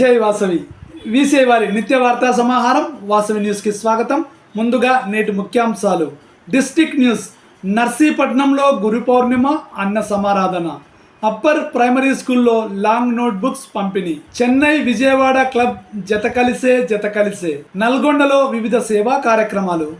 జై వాసవి. వీసే వారి నిత్య వార్తా సమాహారం వాసవి న్యూస్కి స్వాగతం. ముందుగా నేటి ముఖ్యాంశాలు. District news. నర్సీపట్నంలో గురు పౌర్ణిమ అన్న సమారాధన. అప్పర్ ప్రైమరీ స్కూల్లో లాంగ్ నోట్ బుక్స్ పంపిణీ. చెన్నై విజయవాడ క్లబ్ జత కలిసే జత కలిసే. నల్గొండలో వివిధ సేవా కార్యక్రమాలు.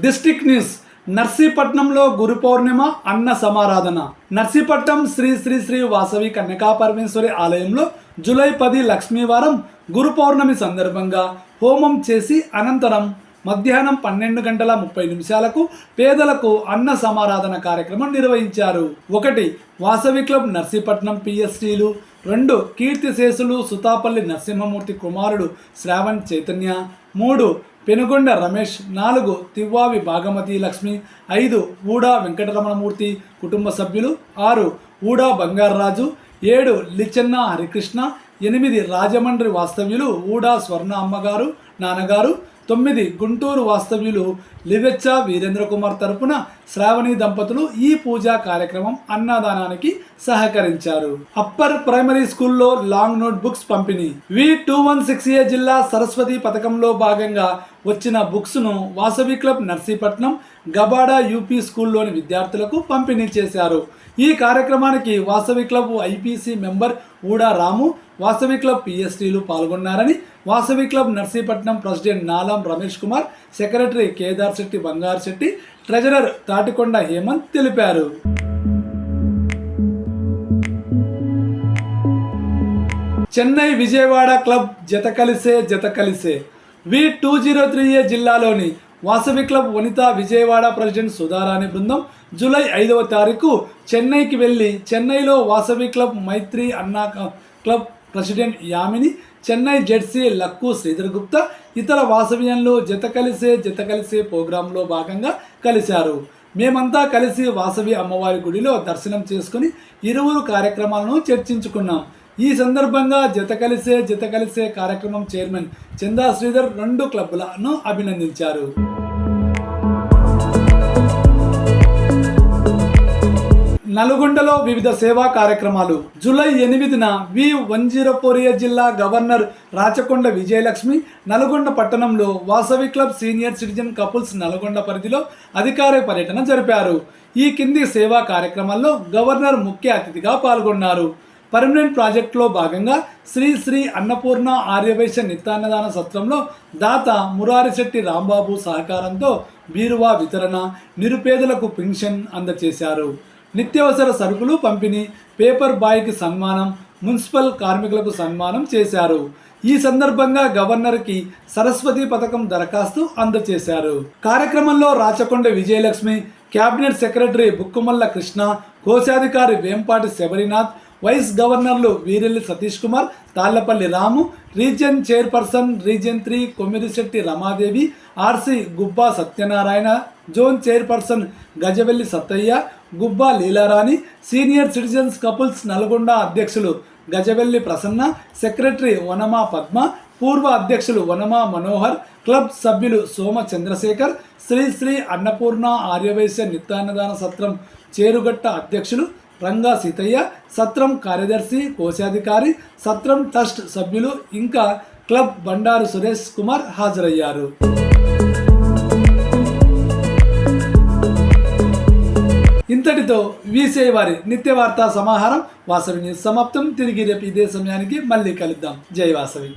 District news. నర్సీపట్నంలో గురు పౌర్ణిమ అన్న సమారాధన. నర్సీపట్నం శ్రీ శ్రీ శ్రీ వాసవి కన్యకా పరమేశ్వరి ఆలయంలో జూలై పది లక్ష్మీవారం గురు పౌర్ణమి సందర్భంగా హోమం చేసి అనంతరం మధ్యాహ్నం పన్నెండు గంటల ముప్పై నిమిషాలకు పేదలకు అన్న సమారాధన కార్యక్రమం నిర్వహించారు. ఒకటి వాసవి క్లబ్ నర్సీపట్నం పిఎస్టీలు. రెండు కీర్తిశేషులు సుతాపల్లి నరసింహమూర్తి కుమారుడు శ్రావణ్ చైతన్య. మూడు పెనుగొండ రమేష్. నాలుగు తివ్వావి భాగమతి లక్ష్మి. ఐదు ఊడా వెంకటరమణమూర్తి కుటుంబ సభ్యులు. ఆరు ఊడా బంగారరాజు. ఏడు లిచెన్న హరికృష్ణ. ఎనిమిది రాజమండ్రి వాస్తవ్యులు ఊడా స్వర్ణ అమ్మగారు. నాన్నగారు తొమ్మిది గుంటూరు వాస్తవ్యులు లివెచ్చ వీరేంద్ర కుమార్ తరపున శ్రావణి దంపతులు ఈ పూజా కార్యక్రమం అన్నదానానికి సహకరించారు. అప్పర్ ప్రైమరీ స్కూల్లో లాంగ్ నోట్ బుక్స్ పంపిణీ. V two one six A జిల్లా సరస్వతి పథకంలో భాగంగా వచ్చిన బుక్స్ను వాసవి క్లబ్ నర్సీపట్నం గబాడా యూపీ స్కూల్లోని విద్యార్థులకు పంపిణీ చేశారు. ఈ కార్యక్రమానికి Vasavi club IPC member Uda Ramu Vasavi club పిఎస్టీలు పాల్గొన్నారని Vasavi club Narsipatnam president Nalam Ramesh Kumar secretary Kedar Shetty Bangaru Shetty treasurer Tatikonda Hemant తెలిపారు. చెన్నై విజయవాడ క్లబ్ జత కలిసే జత కలిసే. V two zero three A జిల్లాలోని వాసవి క్లబ్ వనిత విజయవాడ ప్రెసిడెంట్ సుధారాణి బృందం జూలై ఐదవ తారీఖు చెన్నైకి వెళ్ళి చెన్నైలో వాసవి క్లబ్ మైత్రి అన్నా club president Yamini Chennai ZC Lakku Sridhar Gupta ఇతర వాసవ్యంలో జత కలిసే జత కలిసే ప్రోగ్రాంలో భాగంగా కలిశారు. మేమంతా కలిసి వాసవి అమ్మవారి గుడిలో దర్శనం చేసుకుని ఇరువురు కార్యక్రమాలను చర్చించుకున్నాం. ఈ సందర్భంగా జత కలిసే జత కలిసే కార్యక్రమం చైర్మన్ చందా శ్రీధర్ రెండు క్లబ్లను అభినందించారు. నల్గొండలో వివిధ సేవా కార్యక్రమాలు. జూలై ఎనిమిదిన V one zero four A జిల్లా గవర్నర్ రాచకొండ విజయలక్ష్మి నల్గొండ పట్టణంలో Vasavi club senior citizen couples Nalgonda పరిధిలో అధికార పర్యటన జరిపారు. ఈ కింది సేవా కార్యక్రమాల్లో గవర్నర్ ముఖ్య అతిథిగా పాల్గొన్నారు. పర్మనెంట్ ప్రాజెక్టులో భాగంగా శ్రీ శ్రీ అన్నపూర్ణ ఆర్యవైశ్య నిత్యాన్నదాన సత్రంలో దాత మురారిశెట్టి రాంబాబు సహకారంతో బీరువా వితరణ నిరుపేదలకు పెన్షన్ అందజేశారు. నిత్యావసర సరుకులు పంపిణీ పేపర్ బాయ్కి సన్మానం మున్సిపల్ కార్మికులకు సన్మానం చేశారు. ఈ సందర్భంగా గవర్నర్కి సరస్వతి పథకం దరఖాస్తు అందజేశారు. కార్యక్రమంలో రాచకొండ విజయలక్ష్మి కేబినెట్ సెక్రటరీ బుక్కుమల్ల కృష్ణ కోశాధికారి వేంపాటి శబరినాథ్ వైస్ గవర్నర్లు Veerelli Satish Kumar Tallapalli Ramu region chairperson region three Kommirisetti Ramadevi RC Gubba Satyanarayana zone chairperson Gajavelli Sattaiah Gubba Leelarani senior citizens couples Nalgonda అధ్యక్షులు గజవెల్లి ప్రసన్న సెక్రటరీ వనమా పద్మ పూర్వ అధ్యక్షులు వనమా మనోహర్ క్లబ్ సభ్యులు సోమ చంద్రశేఖర్ శ్రీ శ్రీ అన్నపూర్ణ ఆర్యవైశ్య నిత్యాన్నదాన సత్రం చేరుగట్ట అధ్యక్షులు రంగా సీతయ్య సత్రం కార్యదర్శి కోశాధికారి సత్రం ట్రస్ట్ సభ్యులు ఇంకా క్లబ్ బండారు సురేష్ కుమార్ హాజరయ్యారు. ఇంతటితో వీసే వారి నిత్య వార్తా సమాహారం వాసవి న్యూస్ సమాప్తం. తిరిగి రేపు ఇదే సమయానికి మళ్ళీ కలుద్దాం. జై వాసవి.